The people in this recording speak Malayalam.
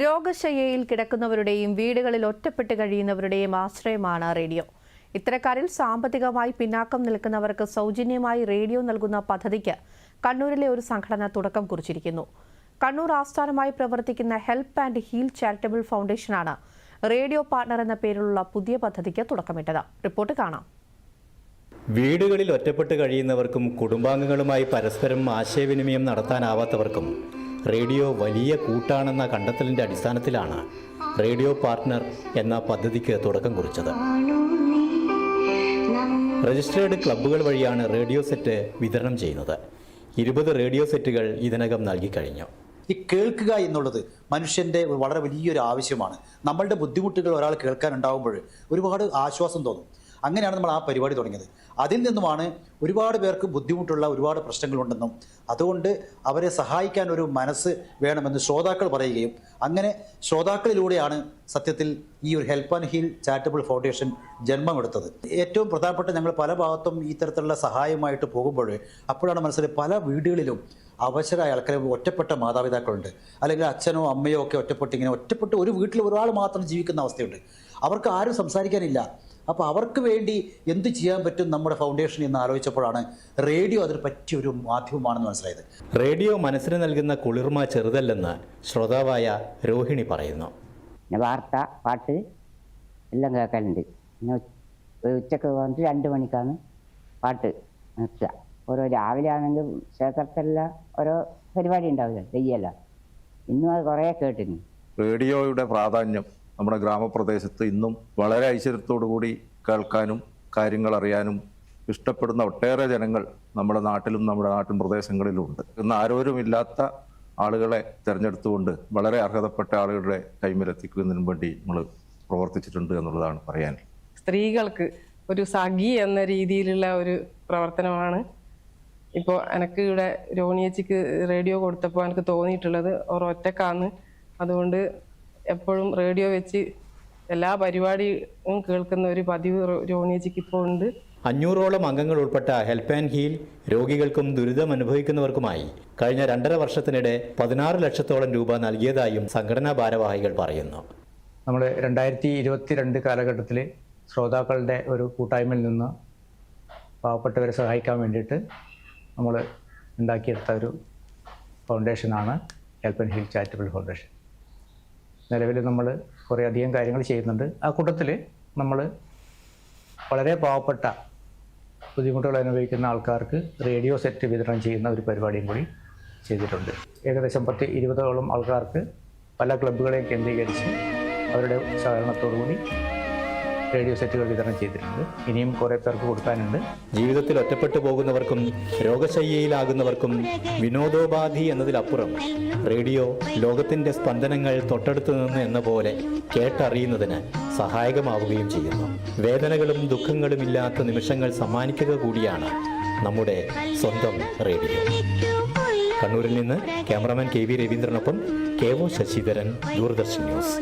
രോഗശയ്യയിൽ കിടക്കുന്നവരുടെയും വീടുകളിൽ ഒറ്റപ്പെട്ട് കഴിയുന്നവരുടെയും ആശ്രയമാണ് റേഡിയോ. ഇത്തരക്കാരിൽ സാമ്പത്തികമായി പിന്നാക്കം നിൽക്കുന്നവർക്ക് സൗജന്യമായി റേഡിയോ നൽകുന്ന പദ്ധതിക്ക് കണ്ണൂരിലെ ഒരു സംഘടന തുടക്കം കുറിച്ചിരിക്കുന്നു. കണ്ണൂർ ആസ്ഥാനമായി പ്രവർത്തിക്കുന്ന ഹെൽപ്പ് ആൻഡ് ഹീൽ ചാരിറ്റബിൾ ഫൗണ്ടേഷനാണ് റേഡിയോ പാർട്ണർ എന്ന പേരിലുള്ള പുതിയ പദ്ധതിക്ക് തുടക്കമിട്ടത്. റിപ്പോർട്ട് കാണാം. വീടുകളിൽ ഒറ്റപ്പെട്ട് കഴിയുന്നവർക്കും കുടുംബാംഗങ്ങളുമായി പരസ്പരം ആശയവിനിമയം നടത്താനാവാത്തവർക്കും റേഡിയോ വലിയ കൂട്ടാണെന്ന കണ്ടെത്തലിന്റെ അടിസ്ഥാനത്തിലാണ് റേഡിയോ പാർട്ട്ണർ എന്ന പദ്ധതിക്ക് തുടക്കം കുറിച്ചത്. രജിസ്റ്റേർഡ് ക്ലബ്ബുകൾ വഴിയാണ് റേഡിയോ സെറ്റ് വിതരണം ചെയ്യുന്നത്. ഇരുപത് റേഡിയോ സെറ്റുകൾ ഇതിനകം നൽകിക്കഴിഞ്ഞു. ഈ കേൾക്കുക എന്നുള്ളത് മനുഷ്യന്റെ വളരെ വലിയൊരു ആവശ്യമാണ്. നമ്മളുടെ ബുദ്ധിമുട്ടുകൾ ഒരാൾ കേൾക്കാനുണ്ടാകുമ്പോൾ ഒരുപാട് ആശ്വാസം തോന്നും. അങ്ങനെയാണ് നമ്മൾ ആ പരിപാടി തുടങ്ങിയത്. അതിൽ നിന്നുമാണ് ഒരുപാട് പേർക്ക് ബുദ്ധിമുട്ടുള്ള ഒരുപാട് പ്രശ്നങ്ങളുണ്ടെന്നും അതുകൊണ്ട് അവരെ സഹായിക്കാൻ ഒരു മനസ്സ് വേണമെന്ന് ശ്രോതാക്കൾ പറയുകയും അങ്ങനെ ശ്രോതാക്കളിലൂടെയാണ് സത്യത്തിൽ ഈ ഒരു Help and Heal Charitable Foundation ജന്മമെടുത്തത്. ഏറ്റവും പ്രധാനപ്പെട്ട ഞങ്ങൾ പല ഭാഗത്തും ഇത്തരത്തിലുള്ള തരത്തിലുള്ള സഹായമായിട്ട് പോകുമ്പോൾ അപ്പോഴാണ് മനസ്സിലായി പല വീടുകളിലും അവശരായ ആൾക്കാർ ഒറ്റപ്പെട്ട മാതാപിതാക്കളുണ്ട്. അല്ലെങ്കിൽ അച്ഛനോ അമ്മയോ ഒക്കെ ഒറ്റപ്പെട്ട് ഇങ്ങനെ ഒറ്റപ്പെട്ട് ഒരു വീട്ടിൽ ഒരാൾ മാത്രം ജീവിക്കുന്ന അവസ്ഥയുണ്ട്. അവർക്ക് ആരും സംസാരിക്കാനില്ല. അപ്പോൾ അവർക്ക് വേണ്ടി എന്ത് ചെയ്യാൻ പറ്റും നമ്മുടെ ഫൗണ്ടേഷൻ എന്ന് ആലോചിച്ചപ്പോഴാണ് റേഡിയോ അതിന് പറ്റിയ ഒരു മാധ്യമമാണെന്ന് മനസ്സിലായത്. റേഡിയോ മനസ്സിന് നൽകുന്ന കുളിർമ ചെറുതല്ലെന്ന് ശ്രോതാവായ രോഹിണി പറയുന്നു. പിന്നെ വാർത്ത പാട്ട് എല്ലാം കേൾക്കലുണ്ട് പിന്നെ ഉച്ചയ്ക്ക് വന്നിട്ട് രണ്ട് മണിക്കാണ് പാട്ട് നിർത്തുക. ഓരോ രാവിലെ ആണെങ്കിൽ ശേഖരത്തെല്ലാം ഓരോ പരിപാടി ഉണ്ടാവില്ല? തെയ്യല്ല ഇന്നും അത് കുറേ കേട്ടിരുന്നു റേഡിയോയുടെ പ്രാധാന്യം നമ്മുടെ ഗ്രാമപ്രദേശത്ത് ഇന്നും വളരെ കൂടി കേൾക്കാനും കാര്യങ്ങൾ അറിയാനും ഇഷ്ടപ്പെടുന്ന ഒട്ടേറെ ജനങ്ങൾ നമ്മുടെ നാട്ടിലും നമ്മുടെ നാട്ടിൻ പ്രദേശങ്ങളിലും ഉണ്ട് ഇന്ന് ആരോരുമില്ലാത്ത ആളുകളെ തിരഞ്ഞെടുത്തുകൊണ്ട് വളരെ അർഹതപ്പെട്ട ആളുകളുടെ കൈമിലെത്തിക്കുന്നതിന് വേണ്ടി നമ്മൾ പ്രവർത്തിച്ചിട്ടുണ്ട് എന്നുള്ളതാണ് പറയാൻ. സ്ത്രീകൾക്ക് ഒരു സഖി എന്ന രീതിയിലുള്ള ഒരു പ്രവർത്തനമാണ്. ഇപ്പോൾ എനിക്ക് ഇവിടെ രോണിയച്ചിക്ക് റേഡിയോ കൊടുത്തപ്പോൾ എനിക്ക് തോന്നിയിട്ടുള്ളത് ഓർ ഒറ്റക്കാന്ന്. അതുകൊണ്ട് എപ്പോഴും റേഡിയോ വെച്ച് എല്ലാ പരിപാടിയും കേൾക്കുന്ന ഒരു പതിവ് രോണിയജിക്ക് രോണിയച്ചിക്ക് ഇപ്പോൾ ഉണ്ട് അഞ്ഞൂറോളം അംഗങ്ങൾ ഉൾപ്പെട്ട ഹെൽപ്പ് ആൻഡ് ഹീൽ രോഗികൾക്കും ദുരിതം അനുഭവിക്കുന്നവർക്കുമായി കഴിഞ്ഞ രണ്ടര വർഷത്തിനിടെ പതിനാറ് ലക്ഷത്തോളം രൂപ നൽകിയതായും സംഘടനാ ഭാരവാഹികൾ പറയുന്നു. നമ്മൾ രണ്ടായിരത്തി ഇരുപത്തിരണ്ട് കാലഘട്ടത്തിൽ ശ്രോതാക്കളുടെ ഒരു കൂട്ടായ്മയിൽ നിന്ന് പാവപ്പെട്ടവരെ സഹായിക്കാൻ വേണ്ടിയിട്ട് നമ്മൾ ഉണ്ടാക്കിയെടുത്ത ഒരു ഫൗണ്ടേഷനാണ് Help and Heal Charitable Foundation. നിലവിൽ നമ്മൾ കുറേ അധികം കാര്യങ്ങൾ ചെയ്യുന്നുണ്ട്. ആ കൂട്ടത്തിൽ നമ്മൾ വളരെ പാവപ്പെട്ട ബുദ്ധിമുട്ടുകൾ അനുഭവിക്കുന്ന ആൾക്കാർക്ക് റേഡിയോ സെറ്റ് വിതരണം ചെയ്യുന്ന ഒരു പരിപാടിയും കൂടി ചെയ്തിട്ടുണ്ട്. ഏകദേശം പത്ത് ഇരുപതോളം ആൾക്കാർക്ക് പല ക്ലബ്ബുകളെയും കേന്ദ്രീകരിച്ച് അവരുടെ സഹകരണത്തോടു കൂടി റേഡിയോ സെറ്റുകൾ വിതരണം ചെയ്തിട്ടുണ്ട്. ഇനിയും കുറേ പേർക്ക് കൊടുക്കാനുണ്ട്. ജീവിതത്തിൽ ഒറ്റപ്പെട്ടു പോകുന്നവർക്കും രോഗശയ്യയിലാകുന്നവർക്കും വിനോദോപാധി എന്നതിലപ്പുറം റേഡിയോ ലോകത്തിന്റെ സ്പന്ദനങ്ങൾ തൊട്ടടുത്ത് നിന്ന് എന്ന പോലെ കേട്ടറിയുന്നതിന് സഹായകമാവുകയും ചെയ്യുന്നു. വേദനകളും ദുഃഖങ്ങളും ഇല്ലാത്ത നിമിഷങ്ങൾ സമ്മാനിക്കുക കൂടിയാണ് നമ്മുടെ സ്വന്തം റേഡിയോ. കണ്ണൂരിൽ നിന്ന് cameraman K V രവീന്ദ്രനൊപ്പം K O Sasidharan Doordarshan news.